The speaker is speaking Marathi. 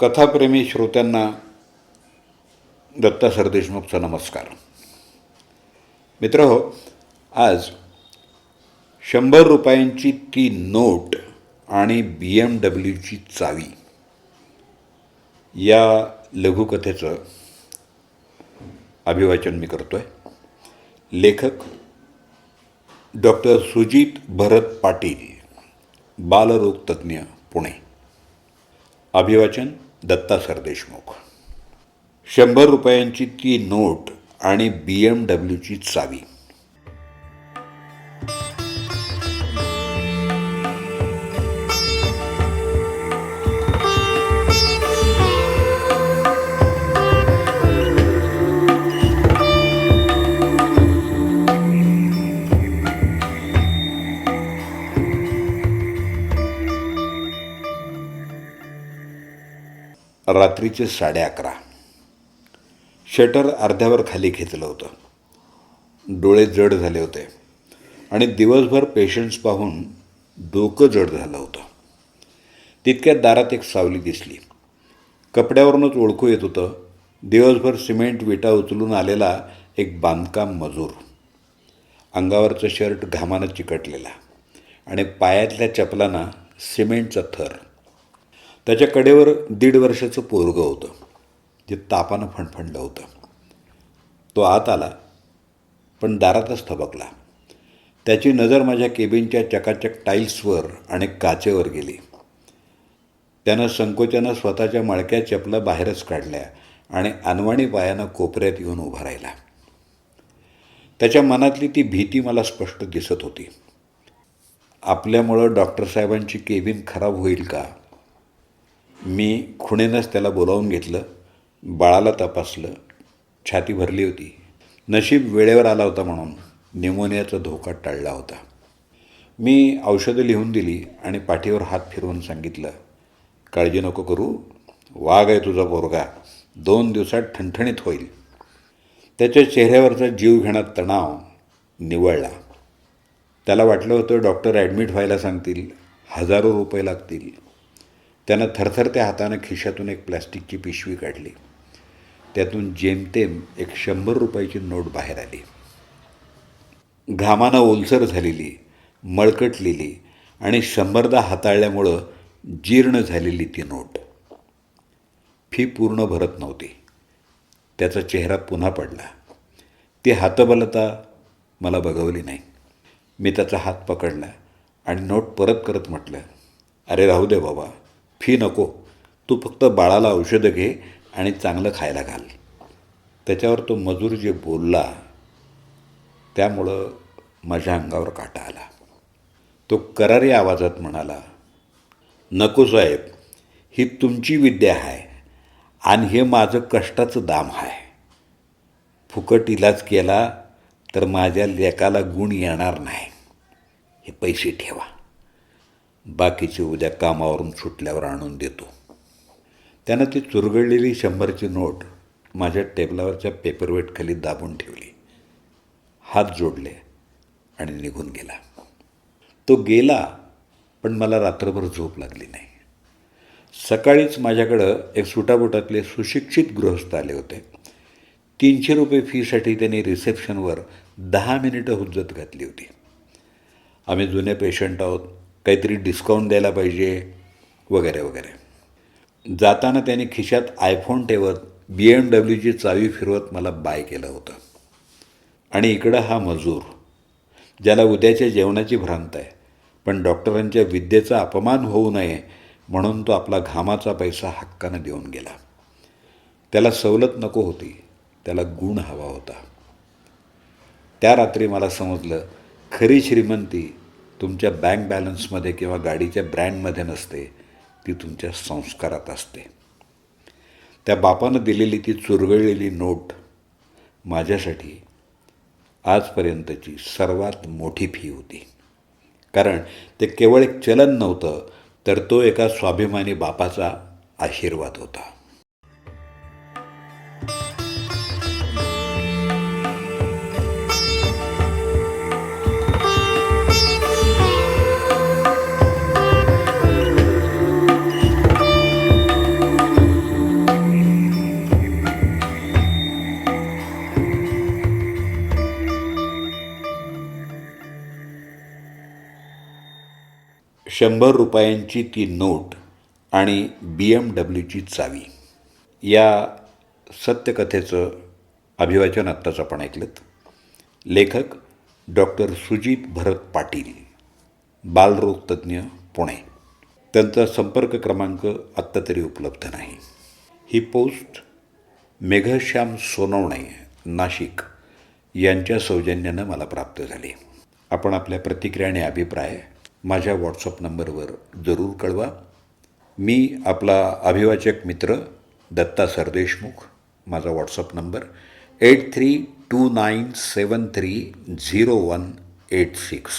कथाप्रेमी श्रोत्यांना दत्ता सरदेशमुखचा नमस्कार. मित्र हो आज शंभर रुपयांची ती नोट आणि बी एम डब्ल्यूची चावी या लघुकथेचं अभिवाचन मी करतो आहे लेखक डॉक्टर सुजित भरत पाटील बालरोगतज्ञ पुणे. अभिवाचन दत्ता सरदेशमुख. शंभर रुपयांची ती नोट आणि बी एम डब्ल्यूची चावी. रात्रीचे साडे अकरा. शटर अर्ध्यावर खाली घेतलं होतं. डोळे जड झाले होते आणि दिवसभर पेशंट्स पाहून डोकं जड झालं होतं. तितक्यात दारात एक सावली दिसली. कपड्यावरूनच ओळखू येत होतं. दिवसभर सिमेंट विटा उचलून आलेला एक बांधकाम मजूर. अंगावरचं शर्ट घामानं चिकटलेला आणि पायातल्या चपलांना सिमेंटचा थर. त्याच्या कडेवर दीड वर्षाचं पोरगं होतं जे तापानं फणफणलं होतं. तो आत आला पण दारातच थबकला. त्याची नजर माझ्या केबिनच्या चकाचक टाईल्सवर आणि काचेवर गेली. त्यानं संकोचानं स्वतःच्या मळक्या चपला बाहेरच काढल्या आणि अनवाणी पायानं कोपऱ्यात येऊन उभा राहिला. त्याच्या मनातली ती भीती मला स्पष्ट दिसत होती. आपल्यामुळं डॉक्टर साहेबांची केबिन खराब होईल का? मी खुणेनंच त्याला बोलावून घेतलं बाळाला तपासलं छाती भरली होती. नशीब वेळेवर आला होता म्हणून निमोनियाचा धोका टळला होता. मी औषधं लिहून दिली आणि पाठीवर हात फिरवून सांगितलं काळजी नको करू वाघ आहे तुझा पोरगा दोन दिवसात ठणठणीत होईल. त्याच्या चेहऱ्यावरचा जीव घेण्यात तणाव निवळला. त्याला वाटलं होतं डॉक्टर ॲडमिट व्हायला सांगतील हजारो रुपये लागतील. त्यानं थरथरत्या हातानं खिशातून एक प्लॅस्टिकची पिशवी काढली. त्यातून जेमतेम एक शंभर रुपयाची नोट बाहेर आली. घामानं ओलसर झालेली मळकटलेली आणि शंभरदा हाताळल्यामुळं जीर्ण झालेली ती नोट. फी पूर्ण भरत नव्हती. त्याचा चेहरा पुन्हा पडला. ती हातबलता मला बघवली नाही. मी त्याचा हात पकडला आणि नोट परत करत म्हटलं अरे राहू दे बाबा फी नको. तू फक्त बाळाला औषधं घे आणि चांगलं खायला घाल. त्याच्यावर तो मजूर जे बोलला त्यामुळं माझ्या अंगावर काटा आला. तो करारी आवाजात म्हणाला नको साहेब ही तुमची विद्या आहे आणि हे माझं कष्टाचं दाम आहे फुकट इलाज केला तर माझ्या लेकाला गुण येणार नाही. हे पैसे ठेवा. बाकीची उद्या कामावरून सुटल्यावर आणून देतो. त्यानं ती चुरगळलेली शंभरची नोट माझ्या टेबलावरच्या पेपरवेटखाली दाबून ठेवली. हात जोडले आणि निघून गेला. तो गेला पण मला रात्रभर झोप लागली नाही. सकाळीच माझ्याकडं एक सुटाबुटातले सुशिक्षित गृहस्थ आले होते. तीनशे रुपये फीसाठी त्यांनी रिसेप्शनवर दहा मिनिटं हुज्जत घातली होती. आम्ही जुने पेशंट आहोत काहीतरी डिस्काउंट द्यायला पाहिजे वगैरे वगैरे. जाताना त्याने खिशात आयफोन ठेवत बी एम डब्ल्यूची चावी फिरवत मला बाय केलं होतं. आणि इकडं हा मजूर ज्याला उद्याच्या जेवणाची भ्रांत आहे पण डॉक्टरांच्या विद्येचा अपमान होऊ नये म्हणून तो आपला घामाचा पैसा हक्कानं देऊन गेला. त्याला सवलत नको होती त्याला गुण हवा होता. त्या रात्री मला समजलं खरी श्रीमंती तुमच्या बँक बॅलन्समध्ये किंवा गाडीच्या ब्रँडमध्ये नसते ती तुमच्या संस्कारात असते. त्या बापानं दिलेली ती चुरगळलेली नोट माझ्यासाठी आजपर्यंतची सर्वात मोठी फी होती. कारण ते केवळ एक चलन नव्हतं तर तो एका स्वाभिमानी बापाचा आशीर्वाद होता. शंभर रुपयांची ती नोट आणि बी एम डब्ल्यूची चावी. या सत्यकथेचं अभिवाचन आत्ताच आपण ऐकलं लेखक डॉक्टर सुजित भरत पाटील बालरोगतज्ञ पुणे. त्यांचा संपर्क क्रमांक आत्ता तरी उपलब्ध नाही. ही पोस्ट मेघश्याम सोनवणे नाशिक यांच्या सौजन्यानं मला प्राप्त झाली. आपण आपल्या प्रतिक्रिया आणि अभिप्राय माझ्या व्हॉट्सअप नंबरवर जरूर कळवा. मी आपला अभिवाचक मित्र दत्ता सरदेशमुख माझा WhatsApp number eight three two nine seven three zero one eight six.